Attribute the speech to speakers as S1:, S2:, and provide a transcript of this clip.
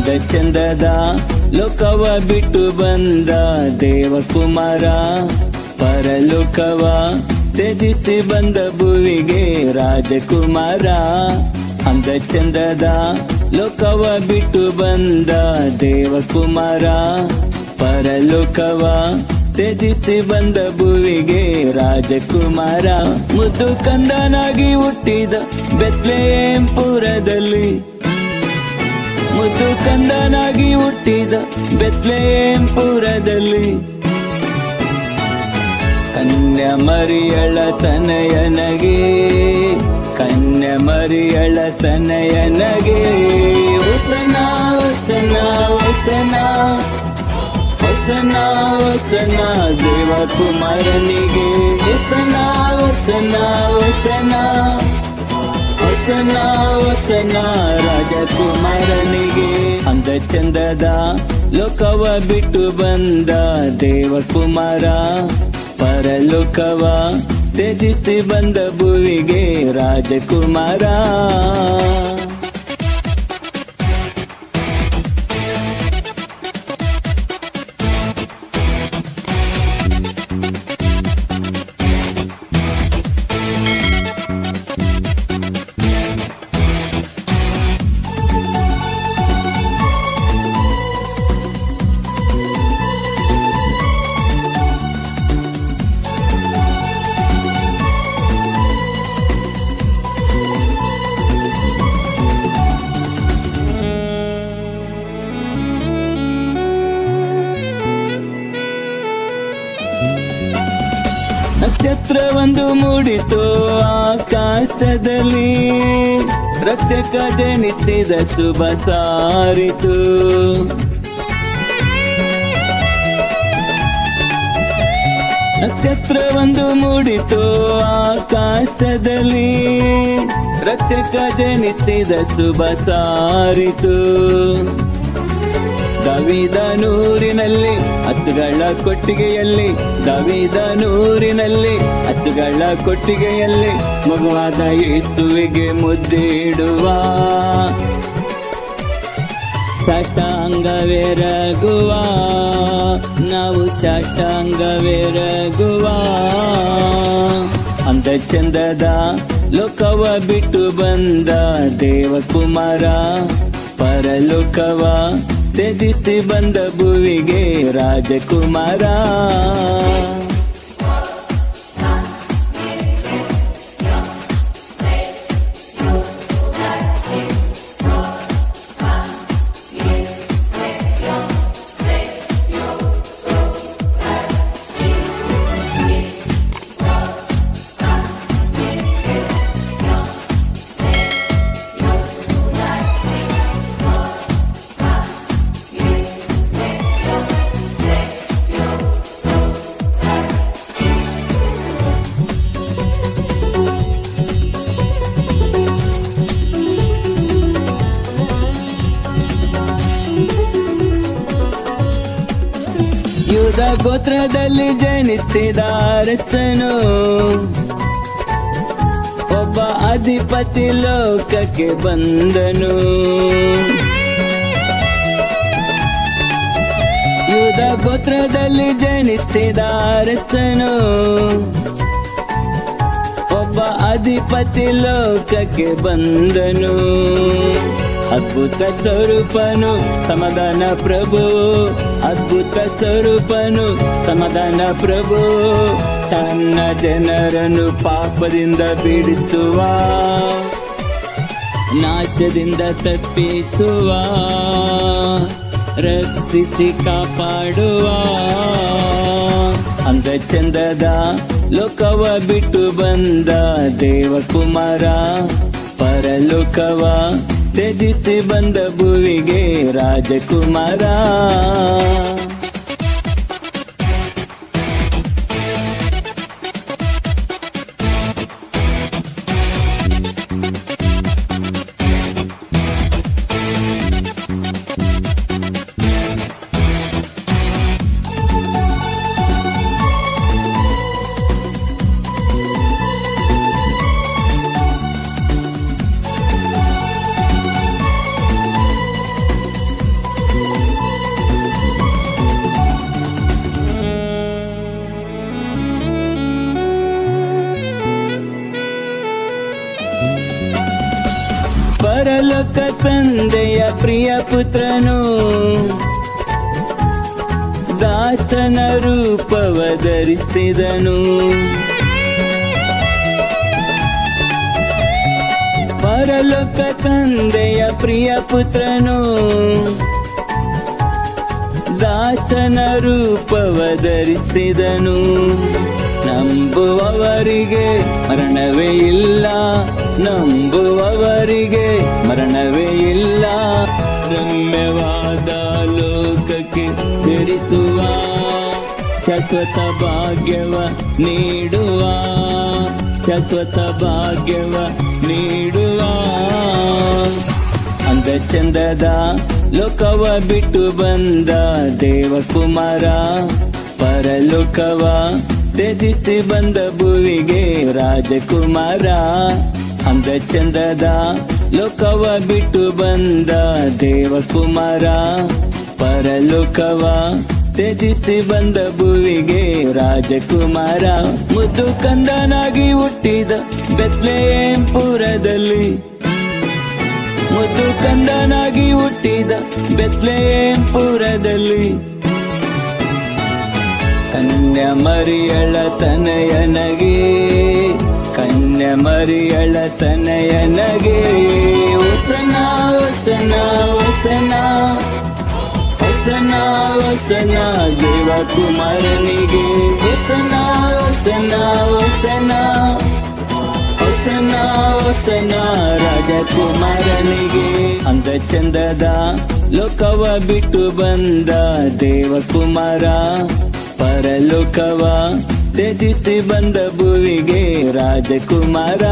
S1: ಅಂದ ಚಂದದ ಲೋಕವ ಬಿಟ್ಟು ಬಂದ ದೇವಕುಮಾರ? ಪರಲೋಕವ ತ್ಯಜಿಸಿ ಬಂದ ಭುವಿಗೆ ರಾಜಕುಮಾರ? ಅಂದ ಚಂದದ ಲೋಕವ ಬಿಟ್ಟು ಬಂದ ದೇವಕುಮಾರ? ಪರಲೋಕವ ತ್ಯಜಿಸಿ ಬಂದ ಭುವಿಗೆ ರಾಜಕುಮಾರ? ಮುದ್ದು ಕಂದನಾಗಿ ಹುಟ್ಟಿದ ಬೆತ್ಲೆಯಂಪುರದಲ್ಲಿ ಮುದ್ದು ಕಂದನಾಗಿ ಹುಟ್ಟಿದ ಬೆತ್ಲೆಯಂಪುರದಲ್ಲಿ. ಕನ್ಯ ಮರಿಯಳ ತನಯನಗೆ ಕನ್ಯ ಮರಿಯಳ ತನಯನಗೆ ಹೊಸನ ಹೊಸನ ಹೊಸನ ಹೊಸನ ಹೊಸನ ದೇವಕುಮಾರನಿಗೆ. ಹೊಸನ ಹೊಸನ ವಸನ ರಾಜಕುಮಾರನಿಗೆ ಅಂದ ಚಂದದ ಲೋಕವ ಬಿಟ್ಟು ಬಂದ ದೇವಕುಮಾರ ಪರಲೋಕವ ತ್ಯಜಿಸಿ ಬಂದ ಭುವಿಗೆ ರಾಜಕುಮಾರ. ನಕ್ಷತ್ರವೊಂದು ಮೂಡಿತು ಆಕಾಶದಲ್ಲಿ. ರಕ್ಷಕ ಜನಿಸಿದ ಶುಭ ಸಾರಿತು. ನಕ್ಷತ್ರವೊಂದು ಮೂಡಿತು ಆಕಾಶದಲ್ಲಿ. ರಕ್ಷಕ ಜನಿಸಿದ ಶುಭ ಸಾರಿತು. ದವಿದ ನೂರಿನಲ್ಲಿ, ಹತ್ತುಗಳ ಕೊಟ್ಟಿಗೆಯಲ್ಲಿ. ದವಿದ ನೂರಿನಲ್ಲಿ, ಹತ್ತುಗಳ ಕೊಟ್ಟಿಗೆಯಲ್ಲಿ. ಮಗುವಾದ ಯೇಸುವಿಗೆ ಮುದ್ದಿಡುವ ಶಟಾಂಗವೆರಗುವ ನಾವು ಶಟಾಂಗವೆರಗುವ ಅಂದ ಚಂದದ ಲೋಕವ ಬಿಟ್ಟು ಬಂದ ದೇವಕುಮಾರ, ಪರಲೋಕವ ತ್ಯಜಿಸಿ ಬಂದ ಭುವಿಗೆ ರಾಜಕುಮಾರ. ಯೂದ ಗೋತ್ರದಲ್ಲಿ ಜನಿಸಿದ ಅರಸನು. ಒಬ್ಬ ಅಧಿಪತಿ ಲೋಕಕ್ಕೆ ಬಂದನು. ಯೂದ ಗೋತ್ರದಲ್ಲಿ ಜನಿಸಿದ ಅರಸನು. ಒಬ್ಬ ಅಧಿಪತಿ ಲೋಕಕ್ಕೆ ಬಂದನು. ಅದ್ಭುತ ಸ್ವರೂಪನು ಸಮಾಧಾನ ಪ್ರಭು. ಅದ್ಭುತ ಸ್ವರೂಪನು ಸಮಾಧಾನ ಪ್ರಭು. ತನ್ನ ಜನರನ್ನು ಪಾಪದಿಂದ ಬಿಡಿಸುವ ನಾಶದಿಂದ ತಪ್ಪಿಸುವ, ರಕ್ಷಿಸಿ ಕಾಪಾಡುವ. ಅಂದ ಚಂದದ ಲೋಕವ ಬಿಟ್ಟು ಬಂದ ದೇವಕುಮಾರ, ಪರಲೋಕವ ತ್ಯಜಿಸಿ ಬಂದ ಭುವಿಗೆ ರಾಜಕುಮಾರ. ಪರಲೋಕ ತಂದೆಯ ಪ್ರಿಯ ಪುತ್ರನು. ದಾಸನ ರೂಪವ ಧರಿಸಿದನು. ಪರಲೋಕ ತಂದೆಯ ಪ್ರಿಯ ಪುತ್ರನು. ದಾಸನ ರೂಪವ ಧರಿಸಿದನು. ನಂಬುವವರಿಗೆ ಮರಣವೇ ಇಲ್ಲ. ನಂಬುವವರಿಗೆ ಮರಣವೇ ಇಲ್ಲ. ರಮ್ಯವಾದ ಲೋಕಕ್ಕೆ ಸೇರಿಸುವ ಶಾಶ್ವತ ಭಾಗ್ಯವ ನೀಡುವ ಶಾಶ್ವತ ಭಾಗ್ಯವ ನೀಡುವ. ಅಂದ ಚಂದದ ಲೋಕವ ಬಿಟ್ಟು ಬಂದ ದೇವಕುಮಾರ, ಪರಲೋಕವ ತ್ಯಜಿಸಿ ಬಂದ ಭುವಿಗೆ ರಾಜಕುಮಾರ ಅಂದ ಚಂದದ ಲೋಕವ ಬಿಟ್ಟು ಬಂದ ದೇವಕುಮಾರ. ಪರಲೋಕವ ತ್ಯಜಿಸಿ ಬಂದ ಭುವಿಗೆ ರಾಜಕುಮಾರ. ಮುದ್ದು ಕಂದನಾಗಿ ಹುಟ್ಟಿದ ಬೆತ್ಲೆಯಂಪುರದಲ್ಲಿ ಮುದ್ದು ಕಂದನಾಗಿ ಹುಟ್ಟಿದ ಬೆತ್ಲೆಯಂಪುರದಲ್ಲಿ ಕನ್ಯ ಮರಿಯಳ ತನಯನಗೆ ಕನ್ಯ ಮರಿಯಳ ತನಯನಗೆ ಹೊಸನ ಹೊಸನ ಹೊಸನ ಹೊಸನ ದೇವ ದೇವಕುಮಾರನಿಗೆ ಹೊಸನ ಹೊಸನ ಹೊಸನ ಹೊಸನ ಹೊಸನ ರಾಜಕುಮಾರನಿಗೆ ಅಂದ ಚಂದದ ಲೋಕವ ಬಿಟ್ಟು ಬಂದ ದೇವಕುಮಾರ ಪರಲೋಕವ ತ್ಯಜಿಸಿ ಬಂದ ಭುವಿಗೆ ರಾಜಕುಮಾರ.